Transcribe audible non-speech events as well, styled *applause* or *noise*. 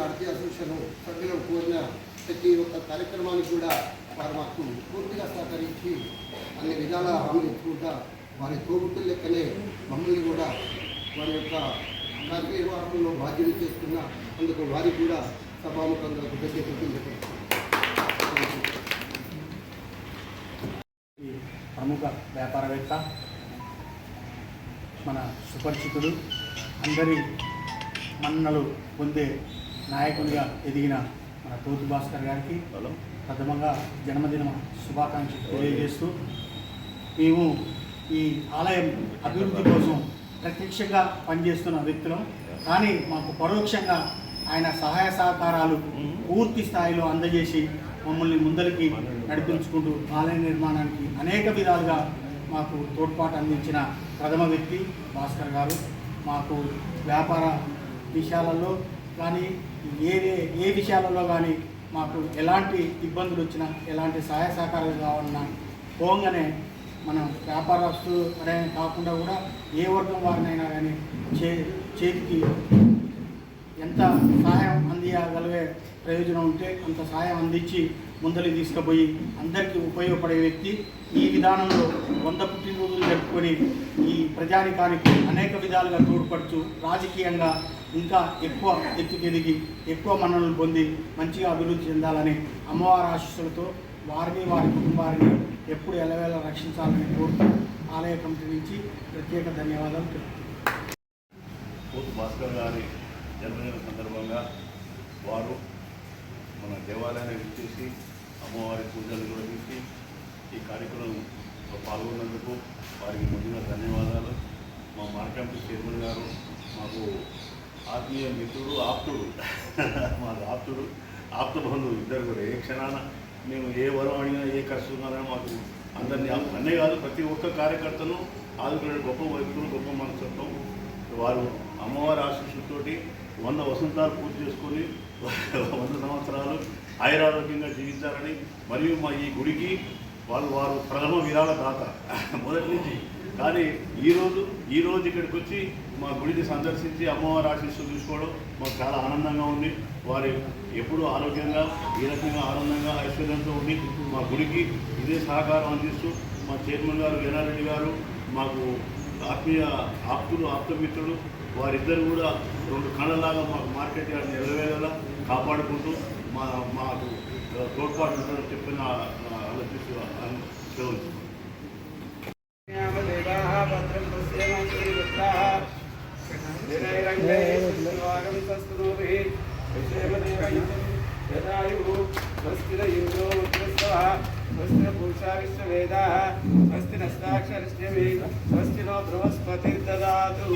భారతీయ association సభ్యులు కోరిన ప్రతి ఒక్క కార్యక్రమానికి కూడా వారు మాకు పూర్తిగా సహకరించి అన్ని విధాల హామీలు ఇచ్చుకుంటా వారి తోబుట్టు లెక్కనే మమ్మల్ని కూడా వారి యొక్క కార్యనిర్వాహకంలో బాధ్యత చేస్తున్న అందుకు వారికి కూడా సభాముఖంగా కృతజ్ఞతలు ప్రముఖ వ్యాపారవేత్త మన సుపరిచితుడు అందరి మన్నలు పొందే నాయకునిగా ఎదిగిన మన తోతి భాస్కర్ గారికి ప్రథమంగా జన్మదిన శుభాకాంక్షలు తెలియజేస్తూ మేము ఈ ఆలయం అభివృద్ధి కోసం ప్రత్యక్షంగా పనిచేస్తున్న వ్యక్తులం. కానీ మాకు పరోక్షంగా ఆయన సహాయ సహకారాలు పూర్తి స్థాయిలో అందజేసి మమ్మల్ని ముందరికి నడిపించుకుంటూ ఆలయ నిర్మాణానికి అనేక విధాలుగా మాకు తోడ్పాటు అందించిన ప్రథమ వ్యక్తి భాస్కర్ గారు. మాకు వ్యాపార విషయాలలో కానీ ఏ ఏ విషయాలలో కానీ మాకు ఎలాంటి ఇబ్బందులు వచ్చినా ఎలాంటి సహాయ సహకారాలు కావాలన్నా పోగానే మనం వ్యాపారస్తులు అనే కాకుండా కూడా ఏ వర్గం వారినైనా కానీ చే చేతికి ఎంత సహాయం అందియగలిగే ప్రయోజనం ఉంటే అంత సహాయం అందించి ముందరికి తీసుకుపోయి అందరికీ ఉపయోగపడే వ్యక్తి ఈ విధానంలో వంద పుట్టినరోజులు జరుపుకొని ఈ ప్రజానికానికి అనేక విధాలుగా తోడ్పడుతూ రాజకీయంగా ఇంకా ఎక్కువ ఎత్తుకెదిగి ఎక్కువ మన్ననలు పొంది మంచిగా అభివృద్ధి చెందాలని అమ్మవారి ఆశీస్సులతో వారిని వారి కుటుంబాన్ని ఎప్పుడు ఎలవేళ రక్షించాలని కోరుతూ ఆలయ కమిటీ నుంచి ప్రత్యేక ధన్యవాదాలు తెలుపుతున్నాను. జన్మదిన సందర్భంగా వారు మన దేవాలయాన్ని విచ్చేసి అమ్మవారి పూజలు నిర్వహించి ఈ కార్యక్రమంలో పాల్గొన్నందుకు వారికి ముందుగా ధన్యవాదాలు. మా మార్కెట్ చైర్మన్ గారు మాకు ఆత్మీయ మిత్రుడు ఆప్తుడు. *laughs* మాకు ఆప్తుడు ఆప్త బంధువు ఇద్దరు కూడా. ఏ క్షణాన మేము ఏ వరం అడిగినా ఏ కష్టం ఉన్నారో మాకు అందరినీ అన్నే కాదు ప్రతి ఒక్క కార్యకర్తను ఆదుకునే గొప్ప వ్యక్తులు గొప్ప మనస్తత్వం వారు అమ్మవారి తోటి వంద వసంతాలు పూర్తి చేసుకొని వంద సంవత్సరాలు ఆయురారోగ్యంగా జీవించాలని మరియు మా ఈ గుడికి వాళ్ళు వారు ప్రథమ విరాళ దాత మొదటి నుంచి. కానీ ఈరోజు ఈరోజు ఇక్కడికి వచ్చి మా గుడిని సందర్శించి అమ్మవారి ఆశీస్సులు తీసుకోవడం మాకు చాలా ఆనందంగా ఉంది. వారు ఎప్పుడూ ఆరోగ్యంగా ఈ రకంగా ఆనందంగా ఐశ్వర్యంతో ఉండి మా గుడికి ఇదే సహకారం అందిస్తూ మా చైర్మన్ గారు వీరారెడ్డి గారు మాకు ఆత్మీయ ఆప్తులు ఆప్తమిత్రులు వారిద్దరు కూడా రెండు కళ్ళలాగా మాకు మార్కెట్ యార్డ్ నిలవేళలా కాపాడుకుంటూ మా మాకు తోడ్పాటు చెప్పిన ఆలోచిస్తూ సెలవు భద్రం స్వస్తిర ఇంద్రో వృత్రస్వः స్వస్తిర పురుషా విశ్వవేదాः స్వస్తి నస్తాక్షరిష్యమి స్వస్తి నో బృహస్పతిర్దదాతు